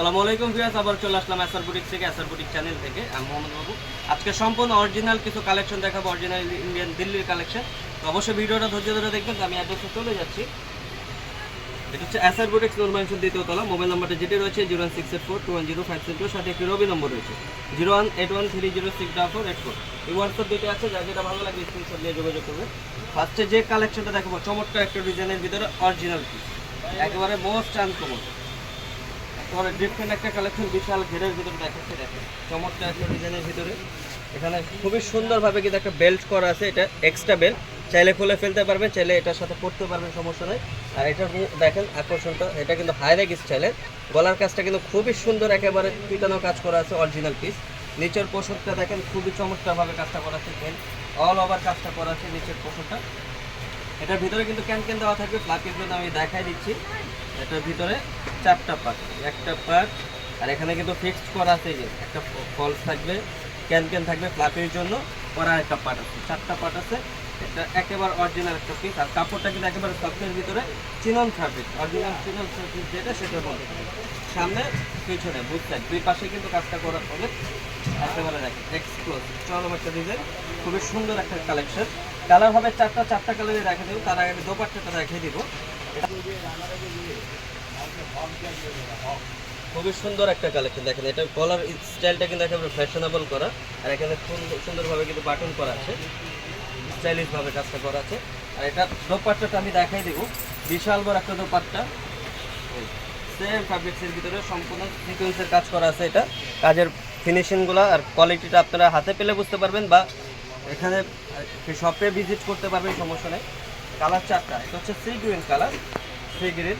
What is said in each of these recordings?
আসসালামু আলাইকুম ভিউয়ার্স, আবার চলে আসলাম এসআর বুটিক থেকে এসআর বুটিক চ্যানেল থেকে। আমি মোহাম্মদ বাবু আজকে সম্পূর্ণ অরিজিনাল কিছু কালেকশন দেখাবো অরিজিনাল ইন্ডিয়ান দিল্লির কালেকশন তো অবশ্যই ভিডিওটা ধৈর্য ধরে দেখবেন আমি অ্যাড্রেসে চলে যাচ্ছি। এটা হচ্ছে এসআর বুটিক্স নর্মাংশ দ্বিতীয় তলা মোবাইল নাম্বারটা যেটি রয়েছে zero one six eight four two one zero five seven two সাথে একটি রবি নম্বর রয়েছে। Zero one eight one three zero six double four eight four এই হোয়াটসঅ্যাপ দুটো আছে, যার যেটা ভালো লাগে স্ক্রিনশট নিয়ে যোগাযোগ করবে ফার্স্টে যে কালেকশনটা দেখাবো, চমৎকার একটা ডিজাইনের ভিতরে অরিজিনাল পিস একেবারে মোস্ট আনকমন একেবারে ডিফারেন্ট একটা কালেকশন বিশাল ঘেরের ভিতরে দেখাচ্ছে দেখেন, চমৎকার একটা ডিজাইনের ভিতরে। এখানে খুবই সুন্দরভাবে কিন্তু একটা বেল্ট করা আছে, এটা এক্সট্রা বেল্ট চাইলে খুলে ফেলতে পারবেন, চাইলে এটার সাথে পড়তে পারবেন, সমস্যা নেই। আর এটার মু- দেখেন, আকর্ষণটা, এটা কিন্তু হাইরেক স্টাইলের গলার কাজটা কিন্তু খুবই সুন্দর, একেবারে পিটানো কাজ করা আছে অরিজিনাল পিস নিচের পোশাকটা দেখেন, খুবই চমৎকারভাবে কাজটা করা আছে অল ওভার কাজটা করা আছে নিচের পোশাকটা এটার ভিতরে কিন্তু ক্যান ক্যান দেওয়া থাকবে জন্য আমি দেখাই দিচ্ছি। এটার ভিতরে চারটা পার্ট একটা পার্ট আর এখানে কিন্তু ফিক্সড করা আছে যে, একটা ফলস থাকবে ক্যান ক্যান থাকবে প্লাকের জন্য করা একটা পার্ট আছে, চারটা পার্ট আছে এটা একেবারে অরিজিনাল একটা পিস আর কাপড়টা কিন্তু একেবারে সফটের ভিতরে chinon fabric original chinon fabric যেটা, সেটা বলে সামনে, পিছনে বুঝ সাইড দুই পাশে কিন্তু কাজটা করা হবে একেবারে একটা ডিজাইন খুবই সুন্দর একটা কালেকশন কালার হবে চারটা চারটা কালারে রেখে দেবো। তার আগে দোপাট্টাটা রেখে দিব। খুবই সুন্দর একটা কালেকশন দেখেন, এটা কলার স্টাইলটা কিন্তু একেবারে ফ্যাশনেবল করা। আর এখানে সুন্দর সুন্দরভাবে কিন্তু বাটন করা আছে। স্টাইলিশ ভাবে কাজটা করা আছে। আর এটা দোপাট্টাটা আমি দেখাই দিব। বিশাল বড় একটা দোপাট্টা। সেম ফ্যাব্রিক্সের ভিতরে সম্পূর্ণ সিকোয়েন্সের কাজ করা আছে এটা। কাজের ফিনিশিংগুলো আর কোয়ালিটিটা আপনারা হাতে পেলে বুঝতে পারবেন বা এখানে শপে ভিজিট করতে পারবেন, সমস্যা নেই। কালার চারটা, এটা হচ্ছে sea green colour sea green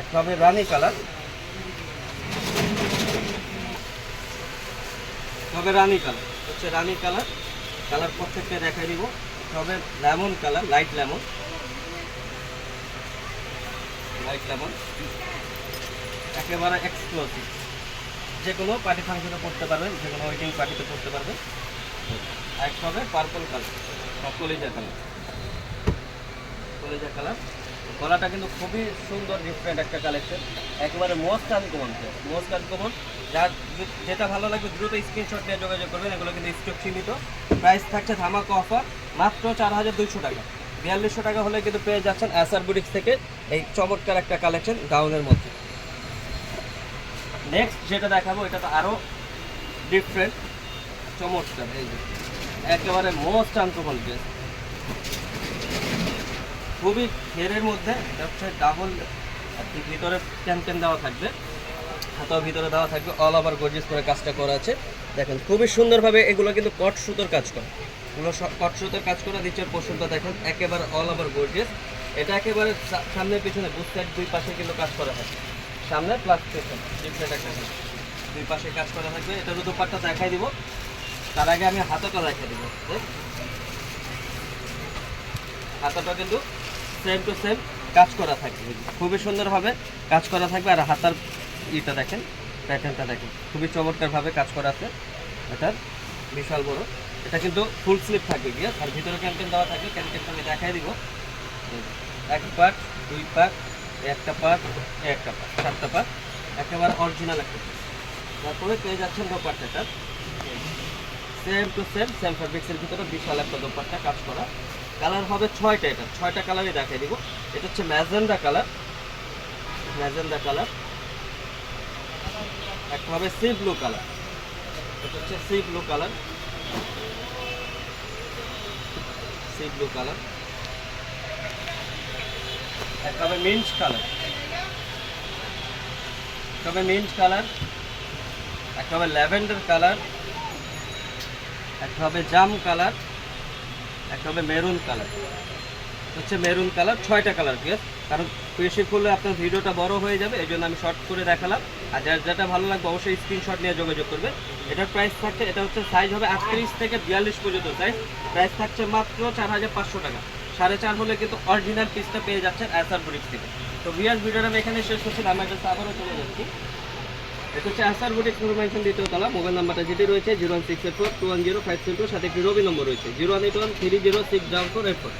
একটা হবে রানি কালার তবে রানি কালার হচ্ছে রানি কালার কালার প্রত্যেকটা দেখাই দিব। তবে lemon colour light lemon light lemon একেবারে এক্সক্লুসিভ যে কোনো পার্টি ফাংশনে পড়তে পারবেন যে কোনো ওয়েডিং পার্টিতে পড়তে পারবেন। আরেকটা হবে পার্পল কালার বা কলিজা কালার কলিজা কালার গলাটা কিন্তু খুবই সুন্দর ডিফারেন্ট একটা কালেকশন একেবারে মোস্ট আনকমন মোস্ট আনকমন যার যে- যেটা ভালো লাগবে দ্রুত স্ক্রিনশট নিয়ে যোগাযোগ করবেন, এগুলো কিন্তু স্টক সীমিত। প্রাইস থাকছে ধামাকা অফার মাত্র চার হাজার দুইশো টাকা। বিয়াল্লিশশো টাকা হলে কিন্তু পেয়ে যাচ্ছেন অ্যাসার বুটিক্স থেকে এই চমৎকার একটা কালেকশন গাউনের মধ্যে। নেক্সট যেটা দেখাবো, এটা তো আরও ডিফারেন্ট চমৎকার, এই যে। একেবারে মোস্ট আনকমন ড্রেস খুবই ঘেরের মধ্যে হচ্ছে ডাবল ভিতরে ক্যান দেওয়া থাকবে, হাতাও ভিতরে দেওয়া থাকবে অল ওভার গর্জিয়াস করে কাজটা করা আছে। দেখেন, খুবই সুন্দরভাবে এগুলো কিন্তু কট সুতোর কাজ করে। এগুলো কট সুতোর কাজ করা, নিচের পোর্শনটা দেখেন, একেবারে অল ওভার গর্জিয়াস এটা একেবারে সামনে পিছনে সাইড দুই পাশে কিন্তু কাজ করা থাকে সামনে প্লাস দুই পাশে কাজ করা থাকবে। এটার দুপাটটা দেখাই দিব। তার আগে আমি হাতাটা দেখাই দিব। হাতাটা কিন্তু সেম টু সেম কাজ করা থাকবে। খুবই সুন্দরভাবে কাজ করা থাকবে। আর হাতার ইটা দেখেন প্যাটার্নটা দেখেন। খুবই চমৎকারভাবে কাজ করা আছে। এটার বিশাল বড়। এটা কিন্তু ফুল স্লিপ থাকবে গিয়ে। আর ভিতরে ক্যান্টিন দেওয়া থাকবে। ক্যান্টিনটা আমি দেখাই দিব। এক পার্ট দুই পার্ট একটা পার্ট একটা পার্ট চারটা পার্ট একেবারে অরিজিনাল একটা piece। তারপরে পেয়ে যাচ্ছেন দোপাট্টাটা। সেম টু সেম সেম ফ্যাব্রিক্সের ভিতরে বিশাল একটা দোপাট্টা কাজ করা। কালার হবে ছয়টা এটা। ছয়টা কালারই দেখাই দিব। এটা হচ্ছে ম্যাজেন্ডা কালার ম্যাজেন্ডা কালার একটা হবে সি ব্লু কালার এটা হচ্ছে sea blue colour sea blue colour হবে মিন্ট কালার হবে মিন্ট কালার একটা হবে ল্যাভেন্ডার কালার একটা হবে জাম কালার একটা হবে মেরুন কালার হচ্ছে মেরুন কালার ছয়টা কালার পিস কারণ বেশি করলে আপনার ভিডিওটা বড় হয়ে যাবে, এই জন্য আমি শর্ট করে দেখালাম। আর যার যেটা ভালো লাগবে, অবশ্যই স্ক্রিনশট নিয়ে যোগাযোগ করবে এটার প্রাইস থাকছে, এটা হচ্ছে সাইজ হবে আটত্রিশ থেকে বিয়াল্লিশ পর্যন্ত সাইজ প্রাইস থাকছে মাত্র চার হাজার পাঁচশো টাকা। সাড়ে চার হলে কিন্তু অরিজিনাল পিসটা পেয়ে যাচ্ছেন অ্যাসার ব্রিক্স থেকে। তো বিয়ার ভিডিওটা আমি এখানে শেষ করছি আমার কাছে আবারও চলে যাচ্ছি এটা হচ্ছে আসার বুটিক ইনফরমেশন দ্বিতীয় তলা, মোবাইল নাম্বারটা যেটি রয়েছে zero one six eight four two one zero five seven two সাথে একটি রবি নম্বর রয়েছে, zero one eight one three zero six double four eight four.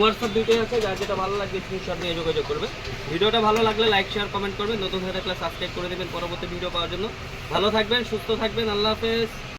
WhatsApp দুটোই আছে, যার যেটা ভালো লাগবে স্ক্রিনশট নিয়ে যোগাযোগ করবে ভিডিওটা ভালো লাগলে লাইক শেয়ার কমেন্ট করবেন। নতুন হয়ে থাকলে সাবস্ক্রাইব করে দেবেন। পরবর্তী ভিডিও পাওয়ার জন্য। ভালো থাকবেন, সুস্থ থাকবেন। আল্লাহ হাফেজ।